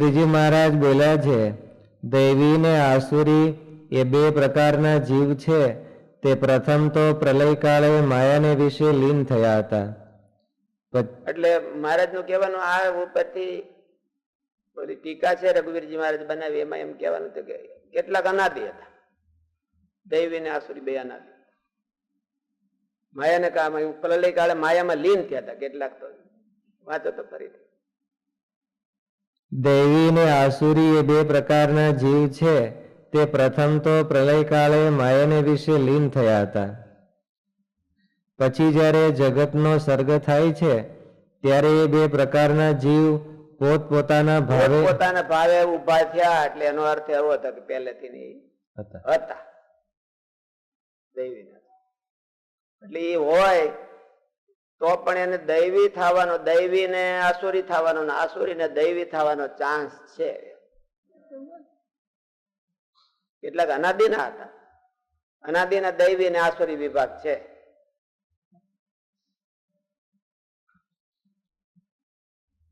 શ્રીજી મહારાજ બોલ્યા છે, દૈવી ને આસુરી એ બે પ્રકારના જીવ છે. તે પ્રથમ તો પ્રલય કાળે માયાને વિશે લીન થયા હતા. એટલે મહારાજનું કહેવાનું આ ઉપરથી ઓલી ટીકા છે રઘુવીરજી મહારાજ બનાવી, એમાં એમ કહેવાનું કે કેટલાક અનાદિ હતા. દૈવી ને આસુરી બે અનાદિ. માયાને કામ પ્રલય કાળે માયામાં લીન થયા હતા કેટલાક તો. વાંચો તો ફરીથી. દૈવી ને આસુરી એ બે પ્રકારના જીવ છે. તે પ્રથમ તો પ્રલય કાળે માયાને વિશે લીન થયા હતા. પછી જ્યારે જગતનો સર્ગ થાય છે ત્યારે એ બે પ્રકારના જીવ પોતપોતાના ભાવે પોતાના ભાવે ઊભા થયા એટલે એનો અર્થ એવો હતો કે પહેલેથી નહીં. હતા. હતા. દૈવી એટલે એ હોય તો પણ એને દૈવી થવાનો દૈવી ને આસુરી થવાનો ને આસુરી ને દૈવી થવાનો ચાન્સ છે. કેટલાક અનાદિના હતા. અનાદિના દૈવી ને આસુરી વિભાગ છે.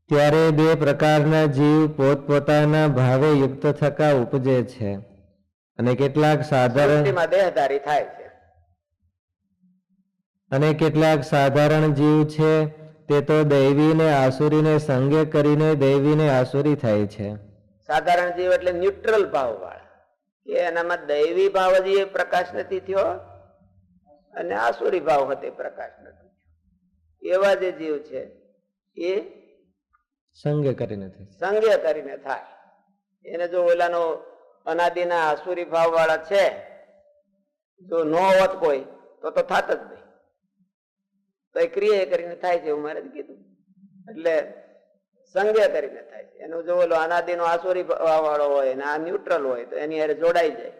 ત્યારે બે પ્રકારના જીવ પોતપોતાના ભાવે યુક્ત થકા ઉપજે છે અને કેટલાક સાધારણ દેહધારી થાય છે. અને કેટલાક સાધારણ જીવ છે તે તો દૈવીને આસુરીને સંગે કરીને દૈવીને આસુરી થાય છે. સાધારણ જીવ એટલે ન્યુટ્રલ ભાવ વાળા કે એનામાં દૈવી ભાવ જ એ પ્રકાશ નથી થયો અને આસુરી ભાવ હતો પ્રકાશ નથી થયો. એવા જે જીવ છે એ સંગે કરીને થાય સંગે કરીને થાય. એને જો ઓલાનો અનાદિના આસુરી ભાવ વાળા છે જો ન હોત કોઈ તો તો થાત જ નહીં. તો એ ક્રિયા કરીને થાય છે એવું મારે કીધું. એટલે સંગે કરીને થાય છે. એનું જો ઓલો અનાદિનો આસુરી વાળો હોય ને આ ન્યુટ્રલ હોય તો એની હારે જોડાઈ જાય.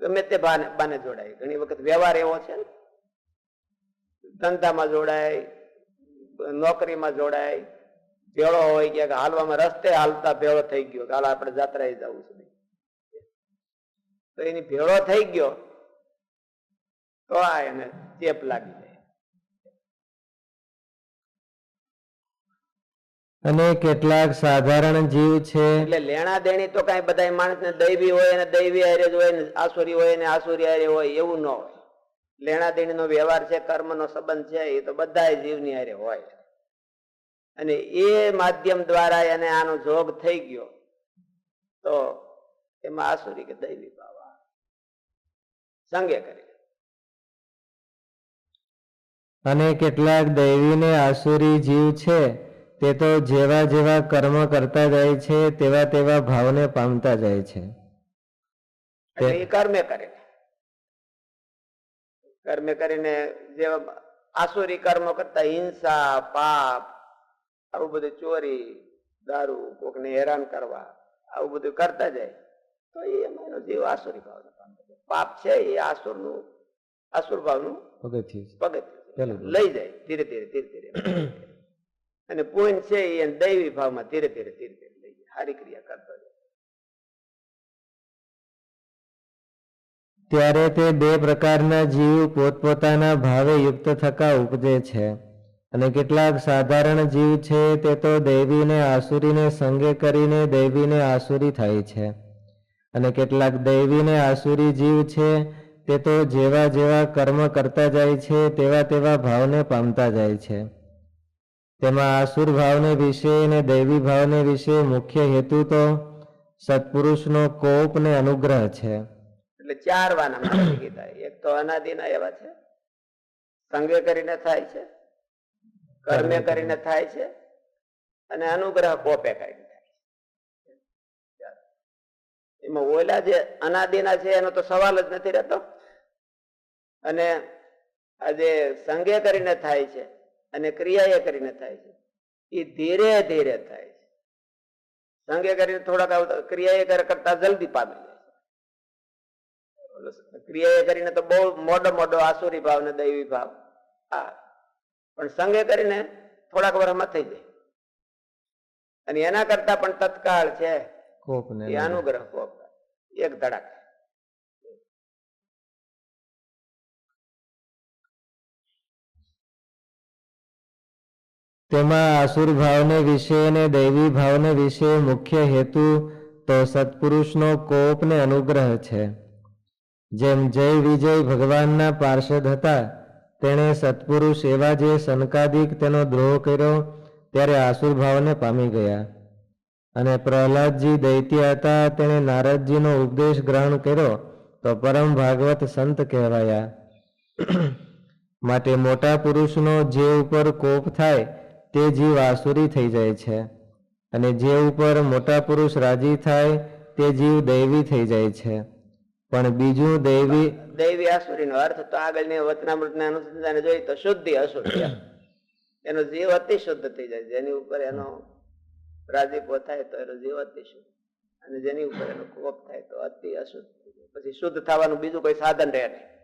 ગમે તે બાને બાને જોડાય. ઘણી વખત વ્યવહાર એવો છે ને, ધંધામાં જોડાય, નોકરીમાં જોડાય, ભેળો હોય ક્યાંક હાલવામાં રસ્તે હાલતા ભેળો થઈ ગયો હાલ આપણે જાત્રાએ જવું છે. તો એની ભેળો થઈ ગયો તો આ એને ચેપ લાગી જાય. અને કેટલાક સાધારણ જીવ છે. એટલે લેણા દેણી તો કઈ બધા માણસને દૈવી હોય અને દૈવી હારે જ હોય ને આસુરી હોય ને આસુરી હારે હોય એવું ન હોય. લેણા દેણીનો વ્યવહાર છે કર્મનો સંબંધ છે એ તો બધા જીવની હારે હોય. અને એ માધ્યમ દ્વારા એને આનો જોગ થઈ ગયો તો એમાં આસુરી કે દૈવી ભાવ સંગે કરી. અને કેટલાક દૈવીને આસુરી જીવ છે તે તો જેવા જેવા કર્મ કરતા જાય છે તેવા તેવા ભાવને પામતા જાય છે. કર્મે કરે કર્મે કરીને જેવા આસુરી કર્મ કરતા હિંસા પાપ આવું બધું ચોરી દારૂ કોકને હેરાન કરવા આવું બધું કરતા જાય તો એ એનો જીવ આસુરી ભાવ પાપ છે એ આસુરનું આસુર ભાવનું પગથિયું પગથિયું. લઈ જાય ધીરે ધીરે ધીરે ધીરે. અને પૂન છે એ દૈવી ભાવમાં ધીરે ધીરે ધીરે ધીરે લઈ જાય. સારી ક્રિયા કરતો જાય ત્યારે તે બે પ્રકારના જીવ પોતપોતાના ભાવે યુક્ત થકા ઉપજે છે. અને કેટલાક સાધારણ જીવ છે તે તો દૈવીને આસુરીને સંગે કરીને દૈવીને આસુરી થાય છે. અને કેટલાક દૈવીને આસુરી જીવ છે તે તો જેવા જેવા કર્મ કરતા જાય છે તેવા તેવા ભાવને પામતા જાય છે. તેમાં આસુર ભાવને વિશે અને દૈવી ભાવને વિશે મુખ્ય હેતુ તો સત્પુરુષનો કોપ ને અનુગ્રહ છે. એટલે ચાર વાના કીધા એક તો અનાદિના એવા છે સંગે કરીને થાય છે કર્મે કરીને થાય છે અને અનુગ્રહ કોપે કરીને થાય છે. એમાં ઓલા જે અનાદિના છે એનો તો સવાલ જ નથી રહેતો. અને આજે સંગે કરીને થાય છે અને ક્રિયા એ કરીને થાય છે એ ધીરે ધીરે થાય છે. સંગે કરીને થોડાક આવતા- ક્રિયા કરતા જલ્દી પામી જાય ઓલો ક્રિયા કરીને તો બહુ મોડો મોડો આસુરી ભાવ ને દૈવી ભાવ આ. પણ સંગે કરીને થોડાક વર્ષમાં થઈ જાય. અને એના કરતા પણ તત્કાળ છે અનુગ્રહ કોપ એક ધડાક. તેમાં આસુર ભાવને વિશે અને દૈવી ભાવને વિશે મુખ્ય હેતુ તો સત્પુરુષનો કોપ ને અનુગ્રહ છે. જેમ જય વિજય ભગવાનના પાર્ષદ હતા, તેણે સત્પુરુષ એવા જે સનકાદિક તેનો દ્રોહ કર્યો, ત્યારે આસુર ભાવને પામી ગયા. અને પ્રહલાદજી દૈત્ય હતા, તેણે નારદજીનો ઉપદેશ ગ્રહણ કર્યો, તો પરમ ભાગવત સંત કહેવાયા. માટે મોટા પુરુષનો જે ઉપર કોપ થાય તે જીવ આસુરી થઈ જાય છે અને જે ઉપર મોટા પુરુષ રાજી થાય, તે જીવ દૈવી થઈ જાય છે. પણ બીજું દૈવી દૈવી આસુરીનો અર્થ તો આગળની વચનામૃતના અનુસંધાને જોઈ તો શુદ્ધિ અશુદ્ધિ એનો જીવ અતિ શુદ્ધ થઈ જાય જેની ઉપર એનો રાજીપો થાય તો એનો જીવ અતિ શુદ્ધ. અને જેની ઉપર એનો કોપ થાય તો અતિ અશુદ્ધ. પછી શુદ્ધ થવાનું બીજું કોઈ સાધન રહે નહીં.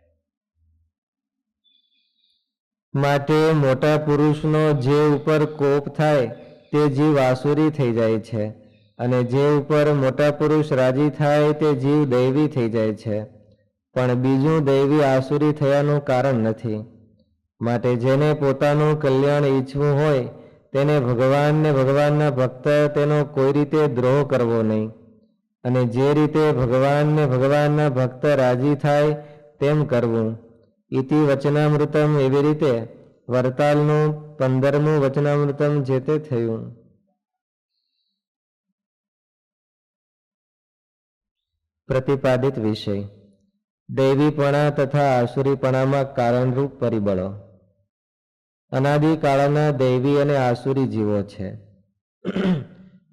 માટે મોટા પુરુષનો જે ઉપર કોપ થાય તે જીવ આસુરી થઈ જાય છે અને જે ઉપર મોટા પુરુષ રાજી થાય તે જીવ દૈવી થઈ જાય છે. પણ બીજું દૈવી આસુરી થયાનું કારણ નથી. માટે જેને પોતાનું કલ્યાણ ઈચ્છવું હોય તેને ભગવાનને ભગવાનના ભક્ત તેનો કોઈ રીતે દ્રોહ કરવો નહીં. અને જે રીતે ભગવાનને ભગવાનના ભક્ત રાજી થાય તેમ કરવું. ઇતિ વચનામૃતમ એવી રીતે વરતાલનું પંદરમું વચનામૃતમ જે તે થયું પ્રતિપાદિત વિષય દૈવીપણા તથા આસુરીપણામાં કારણરૂપ પરિબળો અનાદિકાળના દૈવી અને આસુરી જીવો છે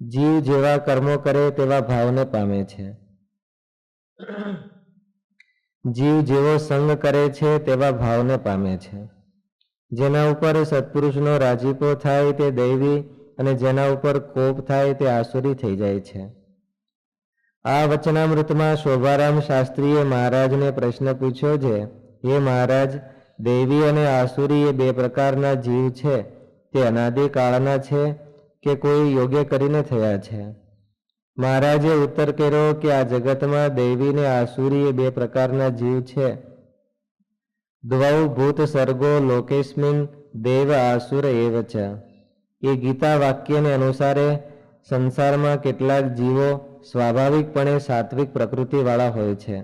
જીવ જેવા કર્મો કરે તેવા ભાવને પામે છે જીવ જેવો સંગ કરે છે તેવા ભાવને પામે છે. જેના ઉપર સત્પુરુષનો રાજીપો થાય તે દૈવી અને જેના ઉપર કોપ થાય તે આસુરી થઈ જાય છે. આ વચનામૃતમાં શોભારામ શાસ્ત્રીએ મહારાજને પ્રશ્ન પૂછ્યો છે, હે મહારાજ, દૈવી અને આસુરી એ બે પ્રકારના જીવ છે, તે અનાદિ કાળના છે કે કોઈ યોગ્ય કરીને થયા છે? મહારાજે ઉત્તર કર્યો કે આ જગતમાં દૈવી ને આસુરી એ બે પ્રકારના જીવ છે. દ્વૌ ભૂત સર્ગો લોકેસ્મિન દેવ આસુર એવ છે એ ગીતા વાક્યને અનુસારે સંસારમાં કેટલાક જીવો સ્વાભાવિકપણે સાત્વિક પ્રકૃતિવાળા હોય છે.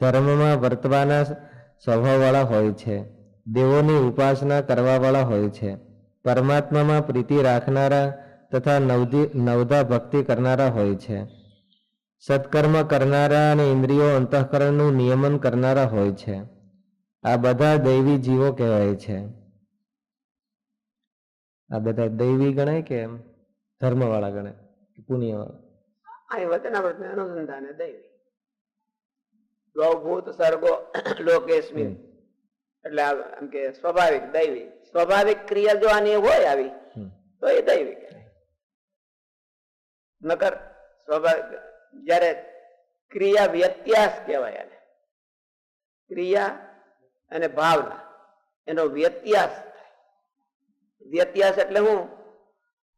ધર્મમાં વર્તવાના સ્વભાવવાળા હોય છે. દેવોની ઉપાસના કરવાવાળા હોય છે. પરમાત્મામાં પ્રીતિ રાખનારા તથા નવદી નવધા ભક્તિ કરનારા હોય છે. સત્કર્મ કરનારા અને ઇન્દ્રિયો અંતઃકરણનું નિયમન કરનારા હોય છે. આ બધા દૈવી જીવો કહેવાય છે. આ બધા દૈવી ગણાય કે ધર્મવાળા ગણાય પુણ્યવાળા? અનુસંધાને દૈવી દ્વભૂત સર્ગો લોકેસ્મિન એટલે આમ કે સ્વાભાવિક દૈવી. સ્વાભાવિક ક્રિયા જો આની હોય આવી તો એ દૈવી નકર સ્વાભાવિક જ્યારે ક્રિયા વ્યત્યાસ કહેવાય આને ક્રિયા અને ભાવના, એનો વ્યત્યાસ થાય. વ્યત્યાસ એટલે હું,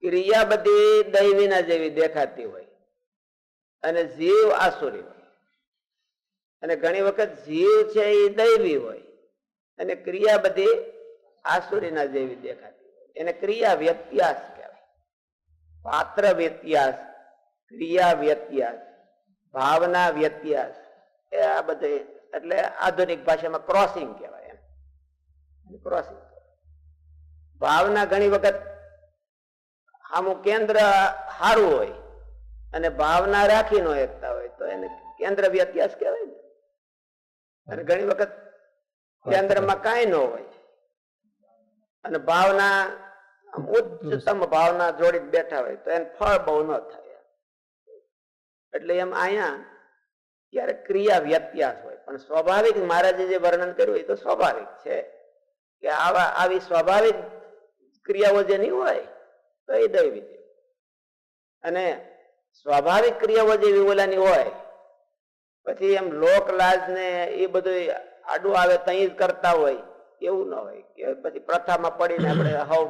ક્રિયા બધી દૈવીના જેવી દેખાતી હોય અને જીવ આસુરી હોય. અને ઘણી વખત જીવ છે એ દૈવી હોય અને ક્રિયા બધી આસુરીના જેવી દેખાતી હોય. એને ક્રિયા વ્યત્યાસ કહેવાય. પાત્ર વ્યત્યાસ ક્રિયા વ્યત્યાસ, ભાવના વ્યત્યાસ, એ આ બધે એટલે આધુનિક ભાષામાં ક્રોસિંગ કહેવાય એમ. ક્રોસિંગ ભાવના ઘણી વખત આમું કેન્દ્ર સારું હોય અને ભાવના રાખી નો એકતા હોય તો એને કેન્દ્ર વ્યત્યાસ કહેવાય ને. અને ઘણી વખત કેન્દ્રમાં કાંઈ ન હોય. અને ભાવના ઉચ્ચતમ ભાવના જોડી બેઠા હોય તો એને ફળ બહુ ન થાય. એટલે એમ અહીંયા ત્યારે ક્રિયા વ્યત્યાસ હોય. પણ સ્વાભાવિક મહારાજે જે વર્ણન કર્યું એ તો સ્વાભાવિક છે કે આવા આવી સ્વાભાવિક ક્રિયાઓ જેની હોય તો એ દૈવી છે. અને સ્વાભાવિક ક્રિયાઓ જે વિવલાની હોય પછી એમ લોક લાજ ને એ બધું આડું આવે તઈ જ કરતા હોય એવું ન હોય કે પછી પ્રથામાં પડીને આપણે હવ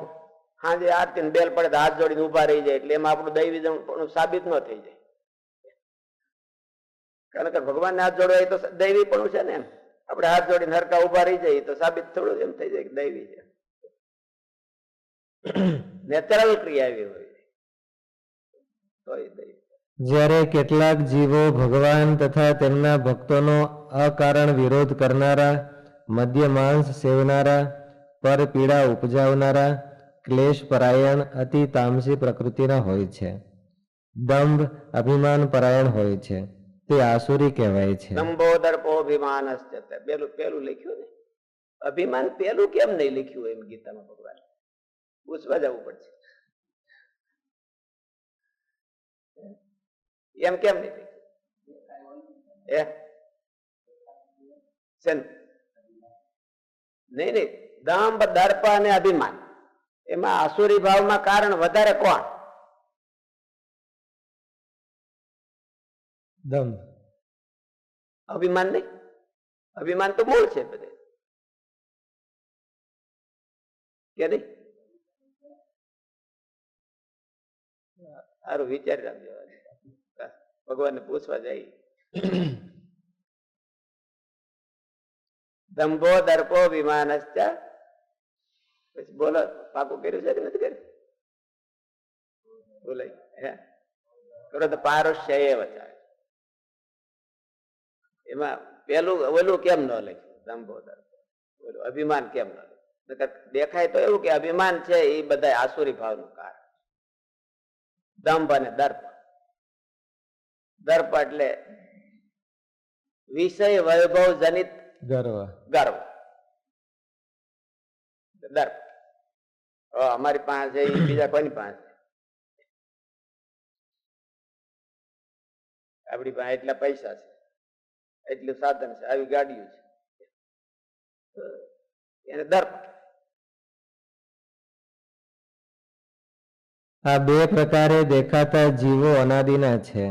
સાંજે આરતી બેલ પડે તો હાથ જોડીને ઊભા રહી જાય એટલે એમાં આપણું દૈવી પણ સાબિત ન થઈ જાય. કારણ કે ભગવાનને હાથ જોડવા એ તો દૈવી પણ છે ને આપણે હાથ જોડીને હરકા ઊભા રહી જઈએ તો સાબિત થોડું એમ થઈ જાય કે દૈવી છે. નેચરલ ક્રિયા એવી હોય. જ્યારે કેટલાક જીવો ભગવાન તથા તેમના ભક્તોનો અકારણ વિરોધ કરનારા મદ્ય માંસ સેવનારા પર પીડા ઉપજાવનારા ક્લેશ પરાયણ અતિ તામસી પ્રકૃતિના હોય છે. દંભ અભિમાન પરાયણ હોય છે. તે આસુરી કહેવાય છે. દંભો દર્પો અભિમાન પેલું પેલું લખ્યું ને? અભિમાન પેલું કેમ નહીં લખ્યું એમ ગીતામાં ભગવાન? પૂછવા જવું પડશે. એમ કેમ નહીં એ શેનું? નહીં નહીં. દંભ, દર્પ અને અભિમાન. એમાં આસુરી ભાવમાં કારણ વધારે કોણ? દંભ અભિમાન નહીં? અભિમાન તો મૂળ છે બધે. કે નહીં? સારું, વિચારી રાખજો. ભગવાનને પૂછવા જાય. દંભો દર્પો વિમાનશ્ચ પછી બોલો, પાકું કર્યું છે કે નથી કર્યું? બોલાય. હે? કરો તો પારુષ્ય એ વચાય એમાં પેલું ઓલું કેમ ન લખ્યું સંબોધન. ઓલું અભિમાન કેમ ન લખ્યું દેખાય તો એવું કે અભિમાન છે એ બધા આસુરી ભાવનું કારણ. દંભ અને દર્પ. દર્પ એટલે વિષય વૈભવ જનિત ગર્વ. ગર્વ. દર્પ. અમારી પાસે બીજા કોની પાસે? આપણી પાસે એટલા પૈસા છે. એટલું સાધન છે, આવી ગાડીઓ છે. એને દર્પ આ બે પ્રકારે દેખાતા જીવો અનાદિના છે.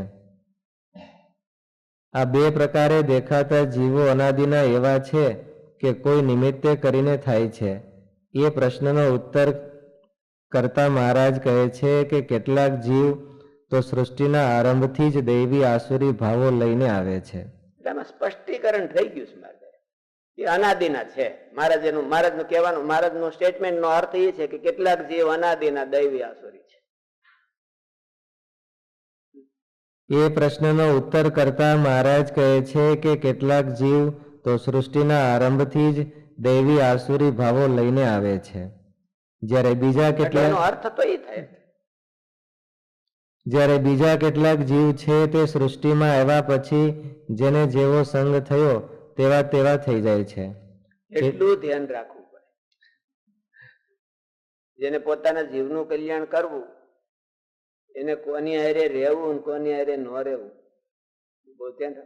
આ બે પ્રકારે દેખાતા જીવો અનાદિના એવા છે કે કોઈ નિમિત્તે કરીને થાય છે. એ પ્રશ્નનો ઉત્તર કરતા મહારાજ કહે છે કે કેટલાક જીવ તો સૃષ્ટિના આરંભથી જ દૈવી આસુરી ભાવો લઈને આવે છે. એટલે આમાં સ્પષ્ટીકરણ થઈ ગયું છે મારે. એ અનાદિના છે. મહારાજનું મહારાજનું કહેવાનું મહારાજનું સ્ટેટમેન્ટનો અર્થ એ છે કે કેટલાક જીવ અનાદિના દૈવી આસુરી છે. એ પ્રશ્નનો ઉત્તર કરતા મહારાજ કહે છે કે કેટલાક જીવ તો સૃષ્ટિના આરંભથી જ દૈવી આસુરી ભાવો લઈને આવે છે. જ્યારે બીજા એનો કેટલાક અર્થ તો એ થાય. જ્યારે બીજા કેટલાક જીવ છે તે સૃષ્ટિમાં આવ્યા પછી જેને જેવો સંગ થયો, તેવા તેવા થઈ જાય છે. એટલું ધ્યાન રાખવું પડે. જેને પોતાના જીવનું કલ્યાણ કરવું, એને કોની હારે રહેવું, કોની હારે ન રહેવું, બહુ ધ્યાન.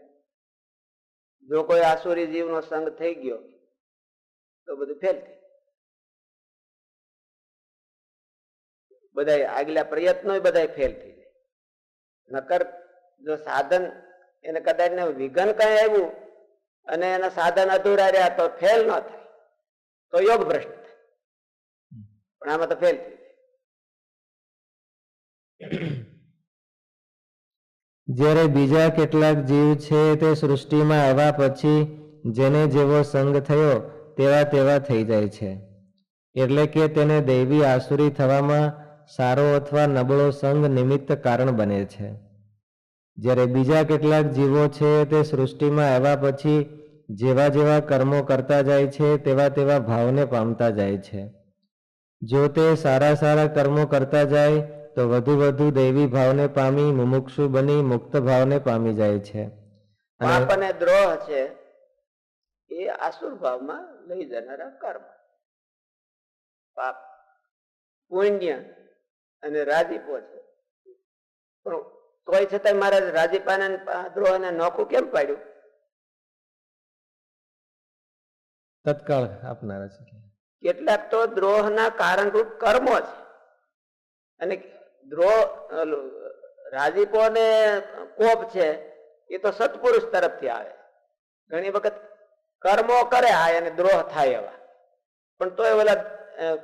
જો કોઈ આસુરી જીવનો સંગ થઈ ગયો, તો બધું ફેલ થઈ બધા આગલા પ્રયત્નો બધા ફેલ થઈ નકર જો સાધન એને કદાચ ને વિઘન કઈ આવ્યું અને એના સાધન અધૂરા રહ્યા તો ફેલ ન થાય, તો યોગ ભ્રષ્ટ થાય. પણ આમાં તો ફેલ થઈ જાય. જ્યારે બીજા કેટલાક જીવ છે તે સૃષ્ટિમાં આવ્યા પછી જેને જેવો સંગ થયો તેવા તેવા થઈ જાય છે. એટલે કે તેને દૈવી આસુરી થવામાં સારો અથવા નબળો સંગ નિમિત્ત કારણ બને છે. જ્યારે બીજા કેટલાક જીવો છે તે સૃષ્ટિમાં આવ્યા પછી જેવા જેવા કર્મો કરતા જાય છે તેવા તેવા ભાવને પામતા જાય છે. જો તે સારા સારા કર્મો કરતા જાય, તો વધુ વધુ દૈવી ભાવને પામી મુમુક્ષુ બની મુક્ત ભાવને પામી જાય છે. પાપ અને દ્રોહ છે, એ આસુર ભાવમાં લઈ જનારા કર્મ. પાપ, પુણ્ય અને રાજીપો છે. પણ તોય છતાંય મારે રાજીપાને દ્રોહ ને નોખું કેમ પાડ્યું? તત્કાળ આપનારા છે. કેટલાક તો દ્રોહના કારણરૂપ કર્મો છે. અને દ્રોહ રાજીપો ને કોપ છે એ તો સત્પુરુષ તરફથી આવે. ઘણી વખત કર્મો કરે આ અને દ્રોહ થાય એવા. પણ તોય ઓલા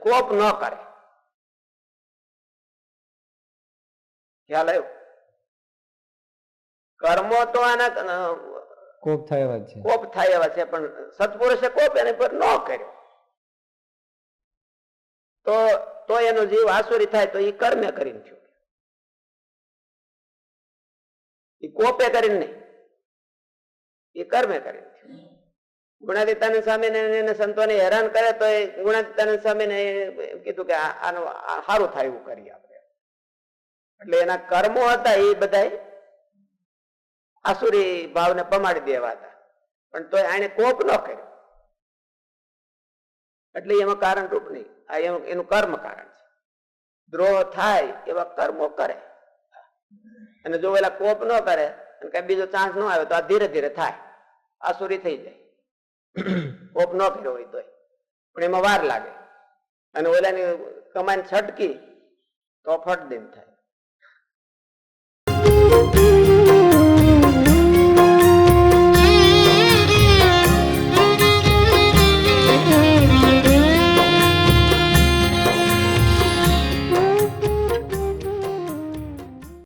કોપ ન કરે. ખ્યાલ આવ્યો? કર્મો તો આના કોપ થાય એવા છે. કોપ થાય એવા છે પણ સત્પુરુષે કોપ એની પર ન કર્યો. તો તો એનો જીવ આસુરી થાય તો એ કર્મે કરીને થયો. એ કોપે કરીને નહીં. એ કર્મે કરીને થયું. ગુણાતીતાનંદ સ્વામીને સંતોને હેરાન કરે તો એ ગુણાતીતાનંદ સ્વામીને કીધું કે આનું સારું થાય એવું કરીએ આપણે એટલે એના કર્મો હતા એ બધા આસુરી ભાવને પમાડી દેવા હતા. પણ તો એને કોપ ન કર્યો. એટલે એમાં કારણ રૂપ નહીં. આ એનું કર્મ કારણ છે. દ્રોહ થાય એવા કર્મો કરે. અને જો એલા કોપ ન કરે અને કઈ બીજો ચાન્સ ન આવે તો આ ધીરે ધીરે થાય. આસુરી થઈ જાય. કોપ ન કર્યો હોય તોય. પણ એમાં વાર લાગે. અને ઓલાની કમાન છટકી તો ફટ દિન થાય.